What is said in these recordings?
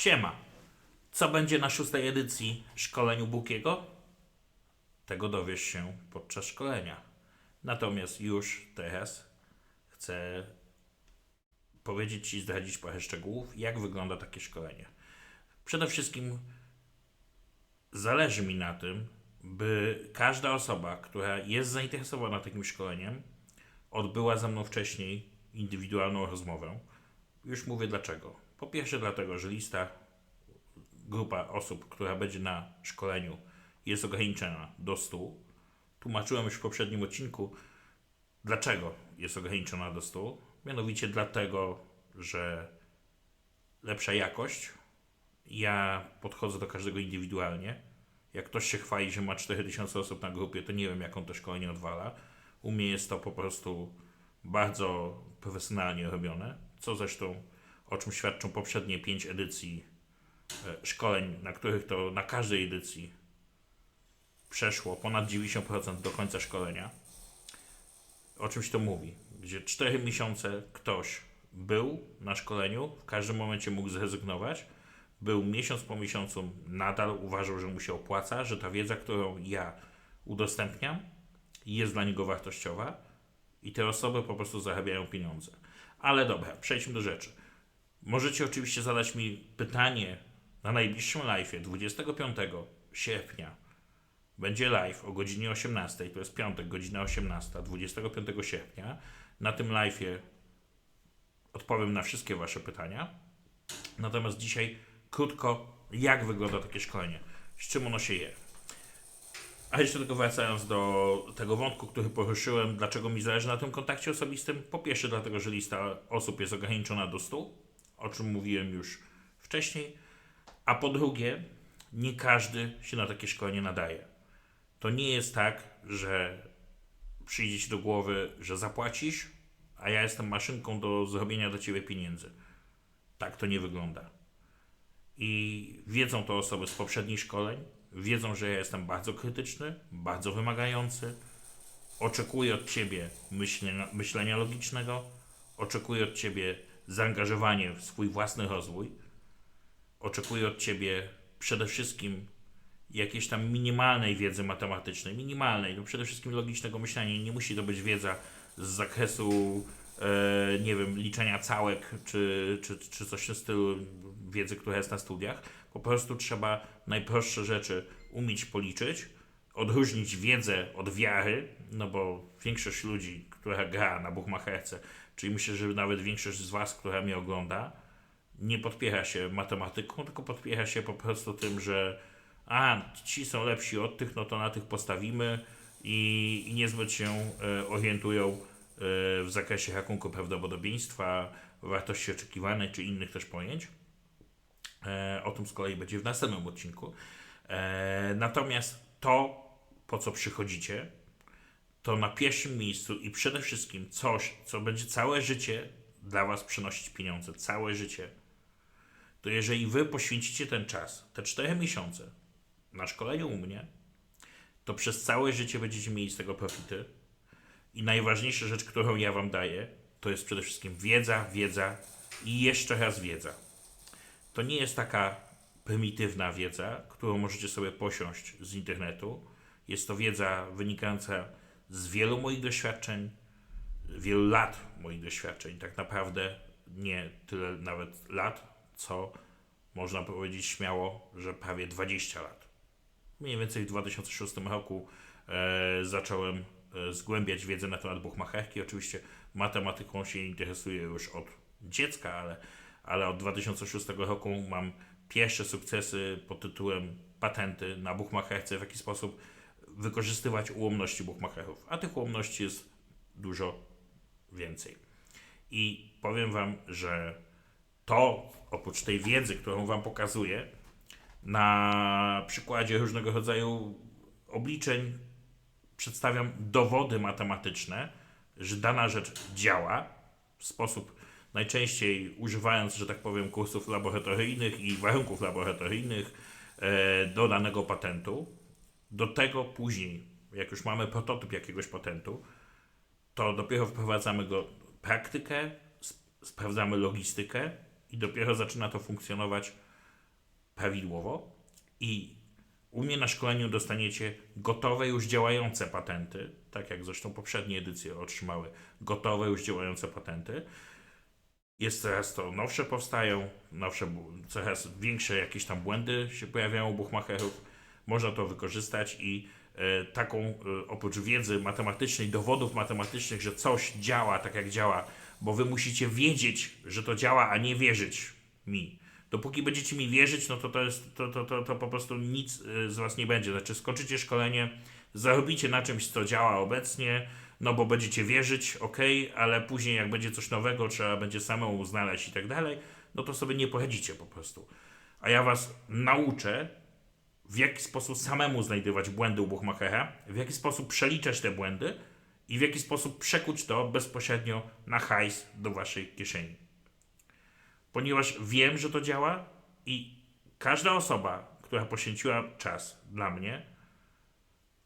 Siema. Co będzie na szóstej edycji szkoleniu Bukiego? Tego dowiesz się podczas szkolenia. Natomiast już teraz chcę powiedzieć Ci, zdradzić parę szczegółów, jak wygląda takie szkolenie. Przede wszystkim zależy mi na tym, by każda osoba, która jest zainteresowana takim szkoleniem, odbyła ze mną wcześniej indywidualną rozmowę. Już mówię dlaczego. Po pierwsze, dlatego, że lista, grupa osób, która będzie na szkoleniu, jest ograniczona do 100. Tłumaczyłem już w poprzednim odcinku, dlaczego jest ograniczona do 100. Mianowicie dlatego, że lepsza jakość. Ja podchodzę do każdego indywidualnie. Jak ktoś się chwali, że ma 4000 osób na grupie, to nie wiem, jak on to szkolenie odwala. U mnie jest to po prostu bardzo profesjonalnie robione, co zresztą o czym świadczą poprzednie 5 edycji e, szkoleń, na których to na każdej edycji przeszło ponad 90% do końca szkolenia. O czymś to mówi, gdzie 4 miesiące ktoś był na szkoleniu, w każdym momencie mógł zrezygnować, był miesiąc po miesiącu, nadal uważał, że mu się opłaca, że ta wiedza, którą ja udostępniam, jest dla niego wartościowa i te osoby po prostu zarabiają pieniądze. Ale dobra, przejdźmy do rzeczy. Możecie oczywiście zadać mi pytanie na najbliższym live 25 sierpnia. Będzie live o godzinie 18, to jest piątek, godzina 18, 25 sierpnia. Na tym live odpowiem na wszystkie Wasze pytania. Natomiast dzisiaj krótko, jak wygląda takie szkolenie, z czym ono się je. A jeszcze tylko wracając do tego wątku, który poruszyłem, dlaczego mi zależy na tym kontakcie osobistym? Po pierwsze, dlatego, że lista osób jest ograniczona do 100, o czym mówiłem już wcześniej. A po drugie, nie każdy się na takie szkolenie nadaje. To nie jest tak, że przyjdzie ci do głowy, że zapłacisz, a ja jestem maszynką do zrobienia dla ciebie pieniędzy. Tak to nie wygląda. I wiedzą to osoby z poprzednich szkoleń, wiedzą, że ja jestem bardzo krytyczny, bardzo wymagający. Oczekuję od ciebie myślenia, myślenia logicznego, oczekuję od ciebie zaangażowania w swój własny rozwój. Oczekuję od ciebie przede wszystkim jakiejś tam minimalnej wiedzy matematycznej, minimalnej, no przede wszystkim logicznego myślenia. Nie musi to być wiedza z zakresu, e, nie wiem, liczenia całek, czy, czy, czy coś w stylu wiedzy, która jest na studiach. Po prostu trzeba najprostsze rzeczy umieć policzyć, odróżnić wiedzę od wiary, no bo większość ludzi, która gra na buchmacherce, czyli myślę, że nawet większość z Was, która mnie ogląda, nie podpiera się matematyką, tylko podpiera się po prostu tym, że a, ci są lepsi od tych, no to na tych postawimy i, i niezbyt się e, orientują e, w zakresie rachunku prawdopodobieństwa, wartości oczekiwanej czy innych też pojęć. E, o tym z kolei będzie w następnym odcinku. E, natomiast to, po co przychodzicie, to na pierwszym miejscu i przede wszystkim coś, co będzie całe życie dla Was przynosić pieniądze, całe życie, to jeżeli Wy poświęcicie ten czas, te 4 miesiące na szkoleniu u mnie, to przez całe życie będziecie mieli z tego profity. I najważniejsza rzecz, którą ja Wam daję, to jest przede wszystkim wiedza, wiedza i jeszcze raz wiedza. To nie jest taka prymitywna wiedza, którą możecie sobie posiąść z internetu. Jest to wiedza wynikająca z wielu moich doświadczeń, wielu lat moich doświadczeń. Tak naprawdę nie tyle nawet lat, co można powiedzieć śmiało, że prawie 20 lat. Mniej więcej w 2006 roku e, zacząłem e, zgłębiać wiedzę na temat buchmacherki. Oczywiście matematyką się interesuję już od dziecka, ale, ale od 2006 roku mam pierwsze sukcesy pod tytułem patenty na buchmacherce, w jaki sposób wykorzystywać ułomności buchmacherów. A tych ułomności jest dużo więcej. I powiem Wam, że to oprócz tej wiedzy, którą Wam pokazuję, na przykładzie różnego rodzaju obliczeń przedstawiam dowody matematyczne, że dana rzecz działa w sposób najczęściej używając, że tak powiem, kursów laboratoryjnych i warunków laboratoryjnych e, do danego patentu. Do tego później, jak już mamy prototyp jakiegoś patentu, to dopiero wprowadzamy go praktykę, sp- sprawdzamy logistykę i dopiero zaczyna to funkcjonować prawidłowo i u mnie na szkoleniu dostaniecie gotowe już działające patenty, tak jak zresztą poprzednie edycje otrzymały gotowe już działające patenty. Jest coraz to nowsze powstają, nowsze, coraz większe jakieś tam błędy się pojawiają u buchmacherów. Można to wykorzystać i e, taką, e, oprócz wiedzy matematycznej, dowodów matematycznych, że coś działa tak jak działa, bo wy musicie wiedzieć, że to działa, a nie wierzyć mi. Dopóki będziecie mi wierzyć, no to to, jest, to, to, to, to po prostu nic e, z was nie będzie. Znaczy skończycie szkolenie, zarobicie na czymś, co działa obecnie, no bo będziecie wierzyć, ok, ale później jak będzie coś nowego, trzeba będzie samemu znaleźć i tak dalej, no to sobie nie poradzicie po prostu. A ja was nauczę, w jaki sposób samemu znajdować błędy u Buchmachera, w jaki sposób przeliczać te błędy i w jaki sposób przekuć to bezpośrednio na hajs do waszej kieszeni. Ponieważ wiem, że to działa i każda osoba, która poświęciła czas dla mnie,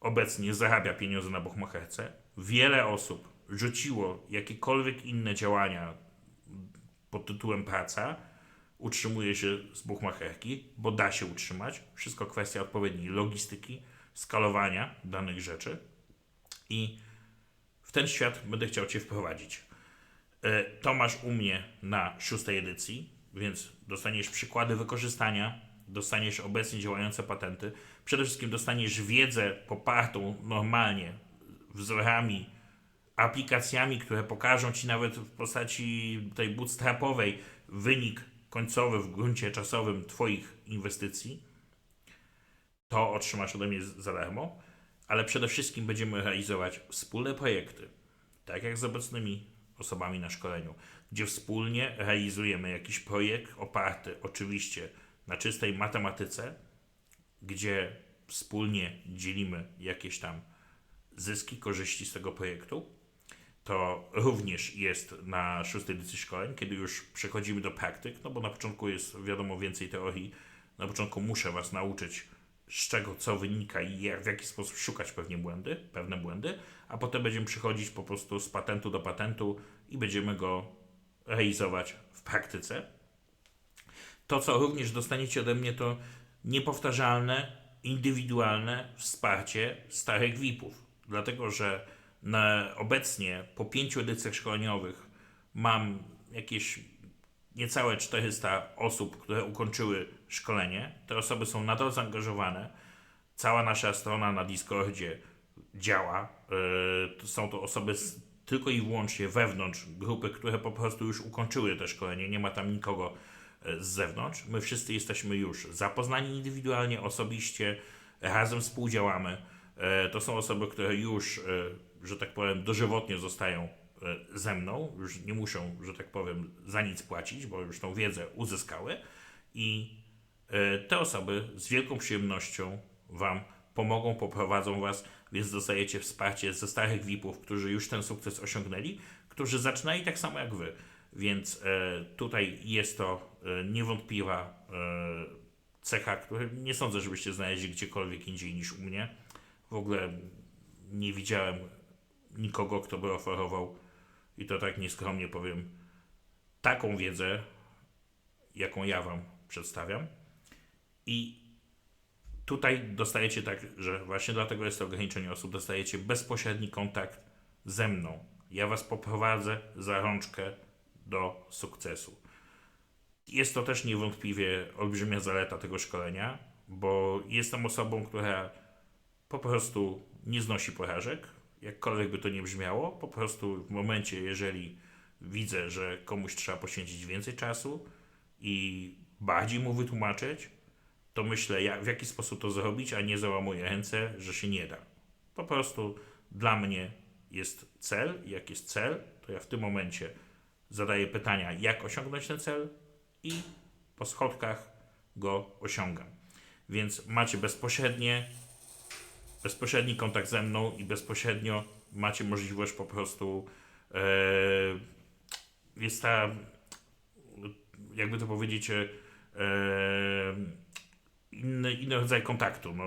obecnie zarabia pieniądze na Buchmacherce. Wiele osób rzuciło jakiekolwiek inne działania pod tytułem praca, utrzymuje się z buchmacherki, bo da się utrzymać. Wszystko kwestia odpowiedniej logistyki, skalowania danych rzeczy. I w ten świat będę chciał Cię wprowadzić. E, To masz u mnie na szóstej edycji, więc dostaniesz przykłady wykorzystania, dostaniesz obecnie działające patenty. Przede wszystkim dostaniesz wiedzę popartą normalnie wzorami, aplikacjami, które pokażą Ci nawet w postaci tej bootstrapowej wynik końcowy w gruncie czasowym Twoich inwestycji. To otrzymasz ode mnie za darmo, ale przede wszystkim będziemy realizować wspólne projekty, tak jak z obecnymi osobami na szkoleniu, gdzie wspólnie realizujemy jakiś projekt oparty oczywiście na czystej matematyce, gdzie wspólnie dzielimy jakieś tam zyski, korzyści z tego projektu. To również jest na szóstej edycji szkoleń, kiedy już przechodzimy do praktyk, no bo na początku jest wiadomo więcej teorii. Na początku muszę Was nauczyć, z czego co wynika i jak, w jaki sposób szukać pewnie błędy, pewne błędy, a potem będziemy przechodzić po prostu z patentu do patentu i będziemy go realizować w praktyce. To, co również dostaniecie ode mnie, to niepowtarzalne, indywidualne wsparcie starych VIP-ów. Dlatego, że obecnie po pięciu edycjach szkoleniowych mam jakieś niecałe 400 osób, które ukończyły szkolenie. Te osoby są nadal zaangażowane. Cała nasza strona na Discordzie działa. To są to osoby tylko i wyłącznie wewnątrz grupy, które po prostu już ukończyły te szkolenie. Nie ma tam nikogo e, z zewnątrz. My wszyscy jesteśmy już zapoznani indywidualnie, osobiście, razem współdziałamy. E, To są osoby, które już, e, że tak powiem, dożywotnie zostają e, ze mną, już nie muszą, że tak powiem, za nic płacić, bo już tą wiedzę uzyskały i e, te osoby z wielką przyjemnością Wam pomogą, poprowadzą Was, więc dostajecie wsparcie ze starych VIP-ów, którzy już ten sukces osiągnęli, którzy zaczynali tak samo jak Wy. Więc e, tutaj jest to niewątpliwa cecha, której nie sądzę, żebyście znaleźli gdziekolwiek indziej niż u mnie. W ogóle nie widziałem nikogo, kto by oferował, i to tak nieskromnie powiem, taką wiedzę, jaką ja Wam przedstawiam. I tutaj dostajecie tak, że właśnie dlatego jest to ograniczenie osób, dostajecie bezpośredni kontakt ze mną. Ja Was poprowadzę za rączkę do sukcesu. Jest to też niewątpliwie olbrzymia zaleta tego szkolenia, bo jestem osobą, która po prostu nie znosi porażek, jakkolwiek by to nie brzmiało. Po prostu w momencie, jeżeli widzę, że komuś trzeba poświęcić więcej czasu i bardziej mu wytłumaczyć, to myślę, jak, w jaki sposób to zrobić, a nie załamuję ręce, że się nie da. Po prostu dla mnie jest cel. Jak jest cel, to ja w tym momencie zadaję pytania, jak osiągnąć ten cel i po schodkach go osiągam. Więc macie bezpośrednie, bezpośredni kontakt ze mną i bezpośrednio macie możliwość po prostu e, jest ta jakby to powiedzieć e, inny, inny rodzaj kontaktu. No,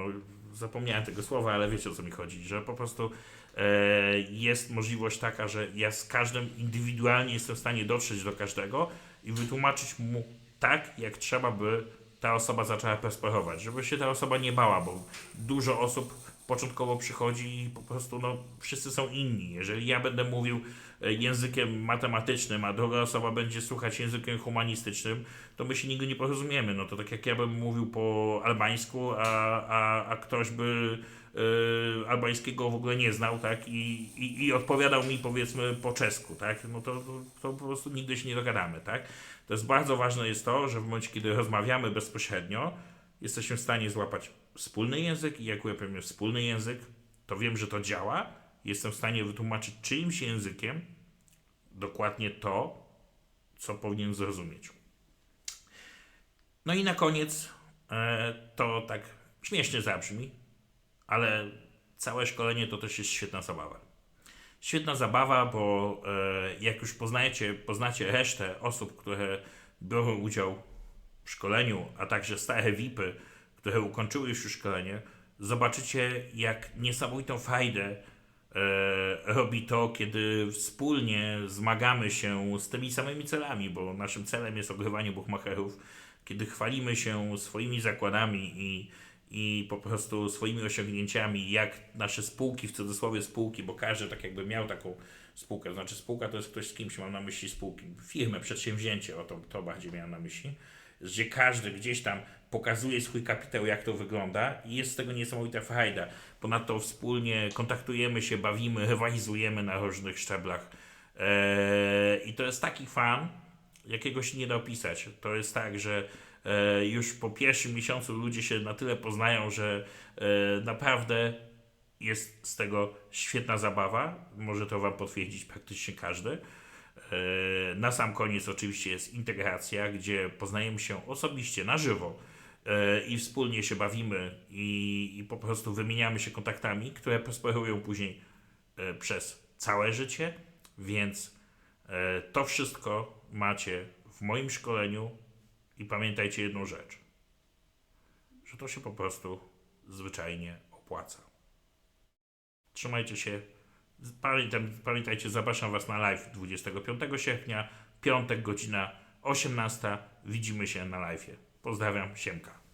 zapomniałem tego słowa, ale wiecie o co mi chodzi, że po prostu e, jest możliwość taka, że ja z każdym indywidualnie jestem w stanie dotrzeć do każdego i wytłumaczyć mu tak, jak trzeba by ta osoba zaczęła prosperować, żeby się ta osoba nie bała, bo dużo osób początkowo przychodzi i po prostu no, wszyscy są inni. Jeżeli ja będę mówił e, językiem matematycznym, a druga osoba będzie słuchać językiem humanistycznym, to my się nigdy nie porozumiemy. No to tak jak ja bym mówił po albańsku, a, a, a ktoś by e, albańskiego w ogóle nie znał, tak, i, i, i odpowiadał mi powiedzmy po czesku, tak, no to, to, to po prostu nigdy się nie dogadamy, tak. To jest bardzo ważne jest to, że w momencie, kiedy rozmawiamy bezpośrednio, jesteśmy w stanie złapać wspólny język i jak łapiemy wspólny język, to wiem, że to działa. Jestem w stanie wytłumaczyć czyimś językiem dokładnie to, co powinien zrozumieć. No i na koniec e, to tak śmiesznie zabrzmi, ale całe szkolenie to też jest świetna zabawa. Świetna zabawa, bo e, jak już poznajecie, poznacie resztę osób, które biorą udział w szkoleniu, a także stare VIPy, które ukończyły już szkolenie, zobaczycie, jak niesamowitą fajdę e, robi to, kiedy wspólnie zmagamy się z tymi samymi celami, bo naszym celem jest ogrywanie buchmacherów, kiedy chwalimy się swoimi zakładami i, i po prostu swoimi osiągnięciami, jak nasze spółki, w cudzysłowie spółki, bo każdy tak jakby miał taką spółkę, znaczy spółka to jest ktoś z kimś, mam na myśli spółki, firmę, przedsięwzięcie, o to, to bardziej miałem na myśli, gdzie każdy gdzieś tam pokazuje swój kapitał, jak to wygląda i jest z tego niesamowita frajda. Ponadto wspólnie kontaktujemy się, bawimy, rywalizujemy na różnych szczeblach. Eee, I to jest taki fan, jakiego się nie da opisać. To jest tak, że e, już po pierwszym miesiącu ludzie się na tyle poznają, że e, naprawdę jest z tego świetna zabawa. Może to Wam potwierdzić praktycznie każdy. E, Na sam koniec oczywiście jest integracja, gdzie poznajemy się osobiście, na żywo e, i wspólnie się bawimy i, i po prostu wymieniamy się kontaktami, które prosperują później e, przez całe życie, więc to wszystko macie w moim szkoleniu i pamiętajcie jedną rzecz, że to się po prostu zwyczajnie opłaca. Trzymajcie się. Pamiętam, pamiętajcie, zapraszam Was na live 25 sierpnia, piątek, godzina 18. Widzimy się na live. Pozdrawiam, Siemka.